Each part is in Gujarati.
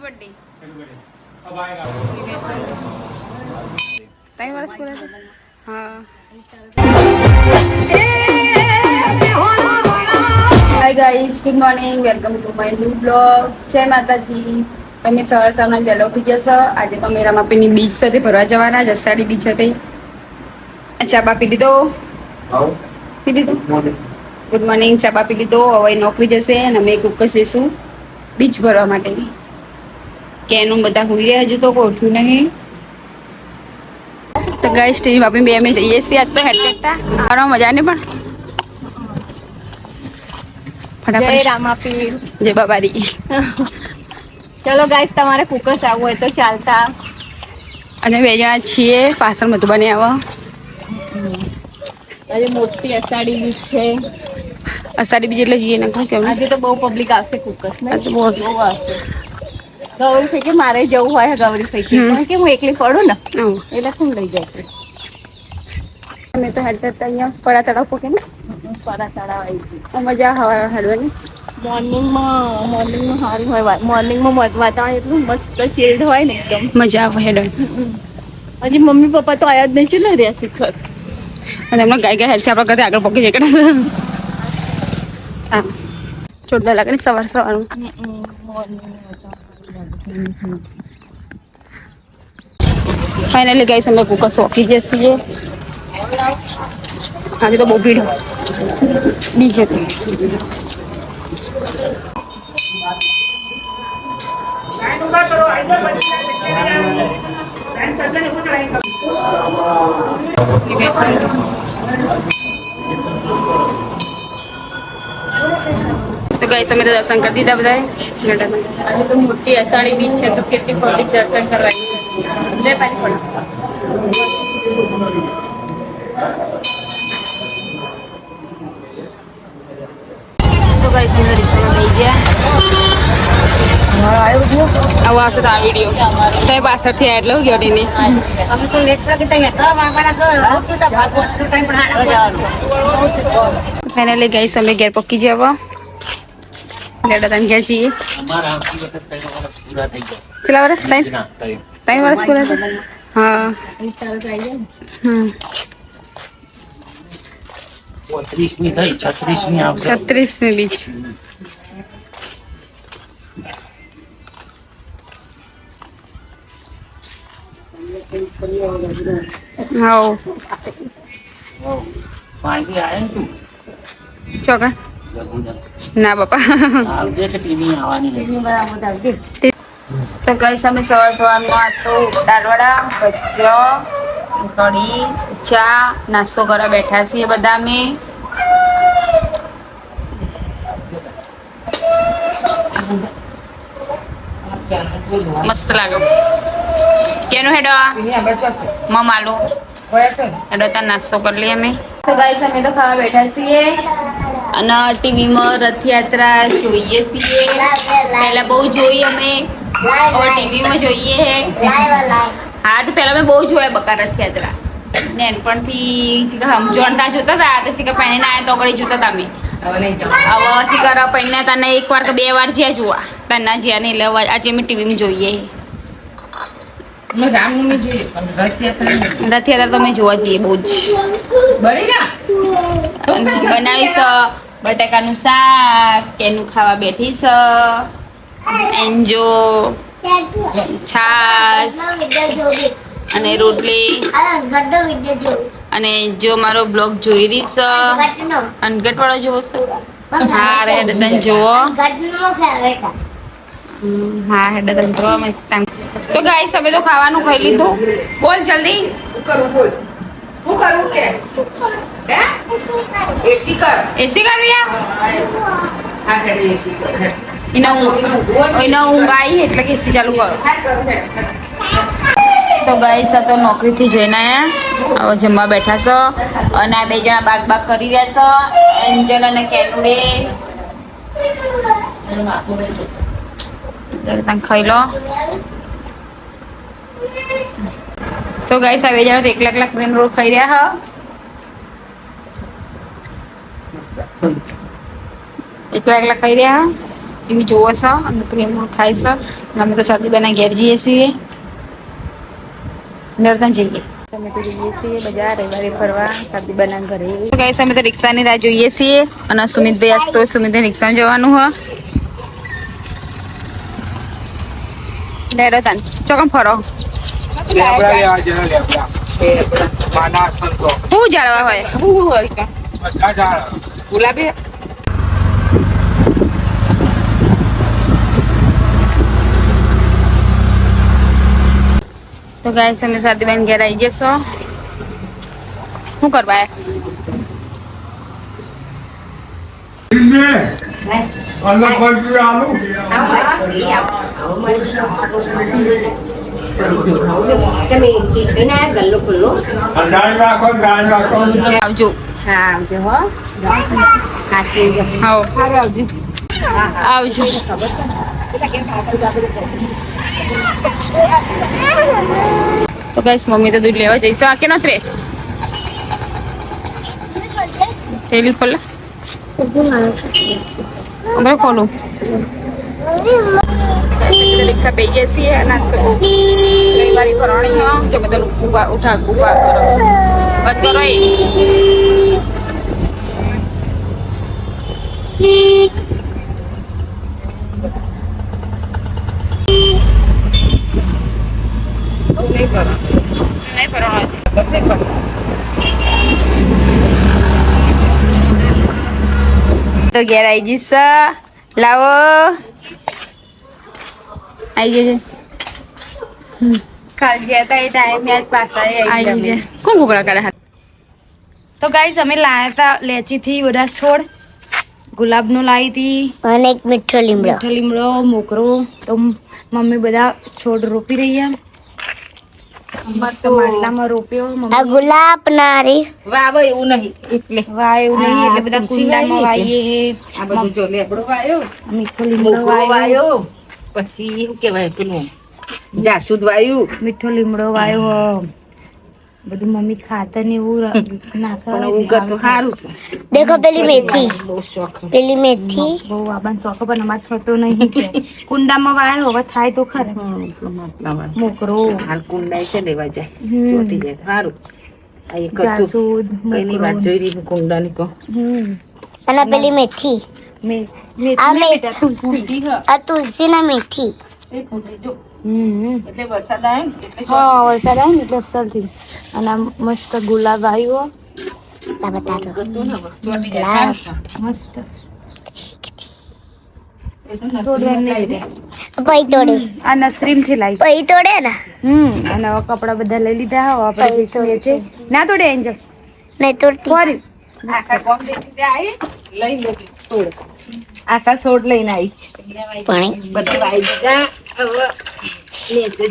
બર્થડે अब आएगा ત્રણ વર્ષ પૂરા છે હા hi guys good morning welcome to my new blog જય માતાજી તમે સવાર સવારના વહેલા ઉઠી જશો આજે તો અમે રામાપીની બીચ સાથે ફરવા જવાના જસાડી બીચ સાથે ચા બા પી લીધો પી લીધો ગુડ મોર્નિંગ ચા બા પી લીધો હવે નોકરી જશે અને અમે કુકસ જઈશું બીચ ભરવા માટે કે એનું બધા હોઈ રહ્યા હજુ તો કોઈ નહીં. તો ગાઈસ સ્ટેજ બાપી બે અમે જઈએ છીએ આજ તો હેડ કરતા આવવા મજા નહીં પણ? ફટાફટ. રામાપીર. જય બાબારી. ચલો ગાઈસ તમારે કુકસ આવવું હોય તો ચાલતા. અને બે જણા છીએ પાછળ મધુબની આવો. આજે મોટી અષાઢી બીચ છે. અષાઢી બીજ એટલે જઈએ ને? કેમ આજે તો બહુ પબ્લિક આવશે કુકસ ને બહુ આવશે. ગૌરી ફેંકી મારે જવું હોય ગૌરી ફેંકી કે પણ કે હું એકલી પડું ને? એટલે શું લઈ જાય અમે તો હેડ કરતા અહીંયા પડા તળાવ પોકે ને? પરા તળાવ આવી ગયું મજા હવા હેડવાની મોર્નિંગમાં મોર્નિંગમાં સારું હોય. મોર્નિંગમાં વાતાવરણ એટલું મસ્ત ચેડ હોય ને એકદમ. મજા આવે હેડવાની હજી મમ્મી પપ્પા તો આયા જ નહીં ચલો રહ્યા શિખર. અને એમનો ગાય ગાય હેડ છે આપણા ઘરે આગળ પોકી જાય હા. જોરદાર લાગે ને સવાર સવારમાં ફાઇનલી ગઈ અમે કુકર સોંપી જશે છીએ આજે તો બહુ ભીડ. બીજે તો તો ગઈ અમે તો દર્શન કરી દીધા બધાએ. આજે તો મોટી અષાઢી બીચ છે તો કેટલી પબ્લિક દર્શન કરવાની લે પાણી પડે. તો ગઈ અમે રિક્ષામાં લઈ ગયા. આવો આવશે તો આ વીડિયો તો પાછળથી આ એટલે ગયો ની ફાઇનલી ગઈ અમે ઘેર પકી જવા. લેડા તને ઘેર જઈએ. ચલા વરસ ત્રણ ત્રણ? પૂરા થયા? ચોકા ના, બાપા. તો ગઈ અમે સવાર સવારમાં તો દાળવડા ભજીયા, કઢી, ચા, નાસ્તો કરવા બેઠા છીએ બધા અમે. મસ્ત લાગે. કેનું હેડો મમાલું હેડો ત્યાં નાસ્તો કરી લઈએ અમે. તો ગાઈસ અમે તો ખાવા બેઠા છીએ. અને ટીવીમાં રથયાત્રા જોઈએ છીએ. પહેલા બહુ જોઈ અમે. ટીવીમાં જોઈએ હે. તો પહેલાં મેં બહુ જોયા બકા રથયાત્રા. નાનપણથી સમજણ ત્યાં જોતા હતા તો શીખર પહેરીને આવ્યા તો આગળ જોતા હતા અમે. હવે શીખર પહેરીને તને એક વાર કે બે વાર જ્યાં જોવા. તને જ્યાં નહીં લેવા આજે અમે ટીવીમાં જોઈએ રથયાત્રા તો અમે જોવા જઈએ બહુ જ. અને બનાવીશ. બટાકાનું શાક કેનું ખાવા બેઠી છે એન્જો છાસ અને રોટલી. અને જો મારો બ્લોગ જોઈ રહી છે અનગઢ વાળો જોવો છો? હા રે તને જોવો. હા હેડે તને જોવા મેં તો ગાઈસ અમે તો ખાવાનું ખાઈ લીધું. બોલ જલ્દી. એસી કરવી આ? એના કર એના ઊંઘ આવી એટલે કે એસી ચાલુ કરો. તો ગાઈસ આ તો નોકરીથી જઈને હવે જમવા બેઠા છો. અને આ બે જણા બાગ બાગ કરી રહ્યા છો. એન્જલ અને કેનુડે તમે ખાઈ લો. તો ગાઈસ આ બે જણા તો એકલા એકલા ક્રીમ રોલ ખાઈ રહ્યા હ. એકલા એકલા ખાઈ રહ્યા ટીવી જોવો છો અને પ્રેમ ખાય છો. અમે તો સાદી બેના ઘેર જઈએ છીએ. નર્તન જઈએ. અમે તો જઈએ છીએ બજાર રવિવારે ફરવા સાદી બના ઘરે ગાઈસ અમે તો રિક્ષાની રાહ જોઈએ છીએ અને સુમિતભાઈ આજ તો સુમિતભાઈ રિક્ષામાં જવાનું હ. લેરો તન ચોકમ ફરો? જાળવા હોય. ગુલાબી તો ગાય અમે સાદી બેન ઘેર આવી જશો શું કરવા અલગ. તમે કીધું ગલ્લો ખુલ્લો. આવજો હા, આવજો આવજો આવજો તો ગાઈસ મમ્મી તો દૂધ લેવા જઈશું આ કે નત્રે થેલી ખોલે ખોલું રિક્ષા પઈ જાય છીએ અને રવિવારી ફરવાણીમાં જો બધા ઊભા ઉઠા ઊભા કરો બંધ કરો એ નહીં કરો નહીં ફરવાનું તો ઘેર આવી જઈશ લાવો. આવી જજે કાલ ગયા હતા એ ટાઈમે આજ પાછા આવી જજે કોણ કુકડા કરે હાથ તો ગાઈસ અમે લાયા હતા લેચીથી બધા છોડ. ગુલાબનો લાવી હતી અને એક મીઠો લીમડો. મીઠો લીમડો મોકરો. તો મમ્મી બધા છોડ રોપી રહ્યા. મસ્ત માટલામાં રોપ્યો આ ગુલાબ નારી. વાવ એવું નહીં. એટલે વાય એવું નહીં એટલે બધા કુંડામાં વાવી વાવીએ આ બધું જો લેબડો વાયો. મીઠો લીમડો વાયો. વાયો. પછી શું કહેવાય પેલું? જાસૂદ વાયું. મીઠો લીમડો વાયો. બધું મમ્મી ખાતર ને એવું નાખે ઉગત તો સારું છે. દેખો પેલી મેથી. બહુ શોખ. પેલી મેથી. બહુ આબાન શોખ પણ અમારે થતો નહીં છે કુંડામાં વાય હવે થાય તો ખરે. મોકરો. હાલ કુંડાય છે લેવા જાય. ચોટી જાય સારું આ એક હતું. કઈની વાત જોઈ રહી કુંડાની કહો? હમ. અને પેલી મેથી. મે- આ મેથી મેથી. તુલસી. હ. આ તુલસી ને મેથી. એ ફૂટી જો. એટલે વરસાદ આવે ને એટલે હા વરસાદ આવે ને એટલે અસલથી. અને આ મસ્ત ગુલાબ આવ્યો. મસ્ત આ નસરીમથી લાવી. તોડે. ને? હમ અને કપડા બધા લઈ લીધા હવે આપણે જઈશું નીચે ના તોડે એન્જલ? નહીં તોડતી. ફોરી. આશા કોમ દેખી તે આવી લઈ લો કે આશા છોડ લઈને આવી પાણી બધું વાઈ દીધા. હવે નીચે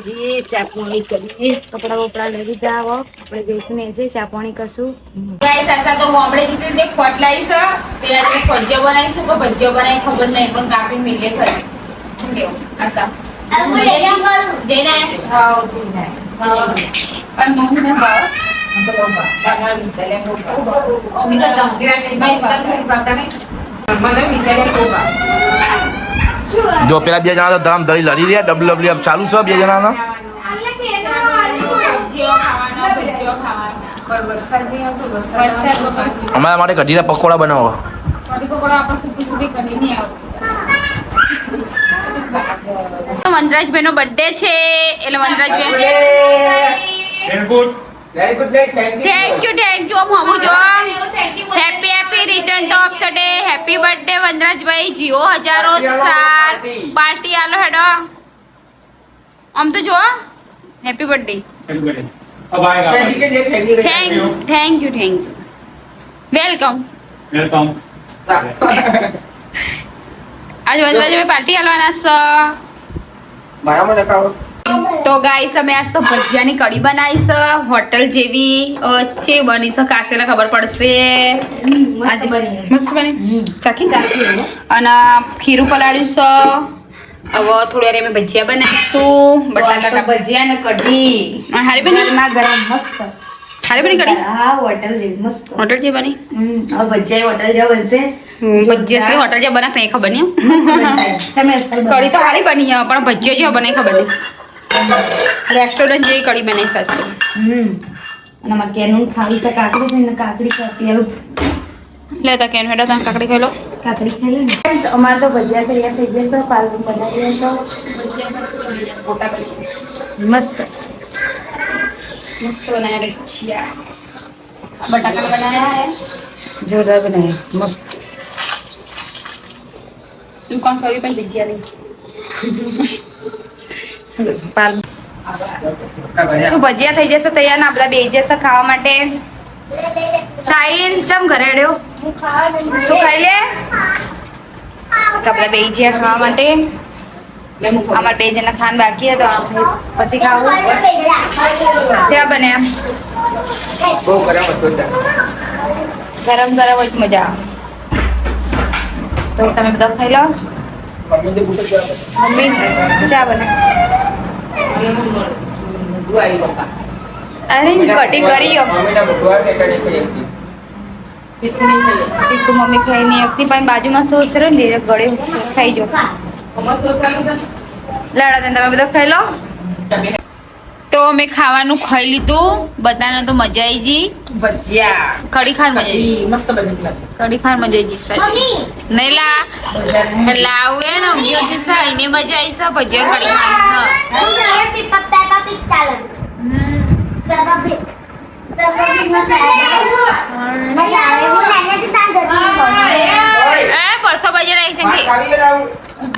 ચા પાણી કરીએ કપડા બપડા લઈ લીધા. હવે આપણે જઈશું નીચે ચા પાણી કરશું. ગાઈસ આશા તો ગામડે જતી તે ખોટ છે. તે આજે ભજીયા બનાવીશું કે ભજીયા બનાવી ખબર નહીં પણ કાપી મિલે ખરી શું કેવું? આશા. હા. પણ મમ્મી ને ભાવ. તો તો મને ભાવ. જો પેલા બે જણા તો ધરામ ધરી લડી રહ્યા ડબલ્યુ ડબલ્યુ ચાલુ છે બે જણાના? અમારા માટે કઢીના પકોડા બનાવો. વનરાજભાઈ નો બર્થડે છે. એટલે Vanrajbhai very good night thank you thank you thank you હું હમું જો હેપી હેપી રિટર્ન તો of the day happy birthday Vandrajbhai Jio હજારો સાલ પાર્ટી આલો હેડો. આમ તો જો happy birthday thank you thank you thank you welcome welcome આજ વનરાજભાઈ પાર્ટી આલવાના સર મારા તો ગાઈસ અમે આજ તો ભજીયાની કઢી બનાવીશ. હોટલ જેવી ચે બની છે કાસેલા ખબર પડશે? મસ્ત બની. ચાખી અને ખીરું પલાળ્યું છે હવે થોડી વાર અમે ભજીયા બનાવીશું. બટાકા ભજીયા ને કઢી. અને હારી બની? ગરમા ગરમ મસ્ત. હારી બની કઢી? હા હોટલ જેવી મસ્ત. હોટલ જેવી બની? હમ હવે ભજીયા હોટલ જેવા બનશે. ભજીયા હોટલ જેવા બનાવે ખબર નહીં. તમે કઢી તો સારી બની પણ ભજીયા જેવા બને ખબર નહીં. રેસ્ટોરન્ટ જેવી કઢી બનાવી સસ્તી હમ. અને અમારે કેનું ખાવી તો કાકડી છે ને કાકડી ખાતી લે તા કેન હેડો તા કાકડી ખાઈ લો. કાકડી ખાઈ લે ને. અમારે તો ભજીયા તૈયાર થઈ જશે પાલક બનાવી દેશો મસ્ત. મસ્ત બનાયા ભજીયા. બટાકા બનાયા હે? જોરદાર બનાવ્યા મસ્ત. તું કોણ કરી પણ જગ્યા નહીં? પાલ. તું ભજીયા થઈ જશે તૈયાર ને આપડા બે જશે ખાવા માટે. સાઈન ચમ ઘરે તું ખાઈ લે? તો આપણા બે જ્યાં ખાવા માટે. અમાર બે જણા ખાન બાકી હતો પછી ખાવું. ચા બને એમ. ગરમ ગરમ ગરમ જ મજા તો તમે બધા ખાઈ લો. મમ્મી ચા બને. અરે કરી યો તીખું મમ્મી ખાઈ નહીં એકથી પણ બાજુમાં સોસ રહ્યો ને ગળે ખાઈ જો લાડા તમે બધા ખાઈ લો. તો અમે ખાવાનું ખાઈ લીધું. બધાને તો મજા આવી ગઈ. ભજીયા. કઢી ખાન મજા આવી મસ્ત બની કઢી ખાન મજા આવી ગઈ સર. નહીં લા લાવું એ ને ઊંઘી કે સાઈ એને મજા આવી. સા ભજીયા કઢી ખાન હા એ પરસો બજાર આવી છે કે?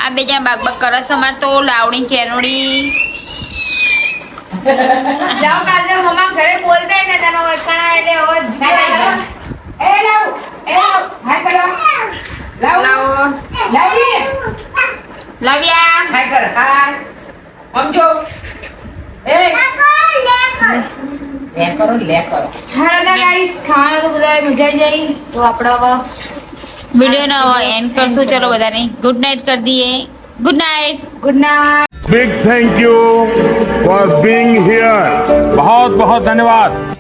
આ બે બાગ બાગ કરે છે અમારે તો લાવણી કેનોડી. જાઓ કાલે મમ્મા ઘરે બોલતા ને તેનો વચણા એટલે હવે એ લાવ એ લાવ હાય કરો. લાવ લાવ. લાવી લાવ્યા. હાય કર હાય. સમજો. એ. લે કરો લે કરો. હાડા ગાઈસ ખાવાનું તો બધા મજા જાય. તો આપણે હવે વિડીયોનો હવે એન્ડ કરશું. ચલો બધાને. ગુડ નાઇટ કરી દઈએ. Good night. Good night. Big thank you for being here. बहुत बहुत धन्यवाद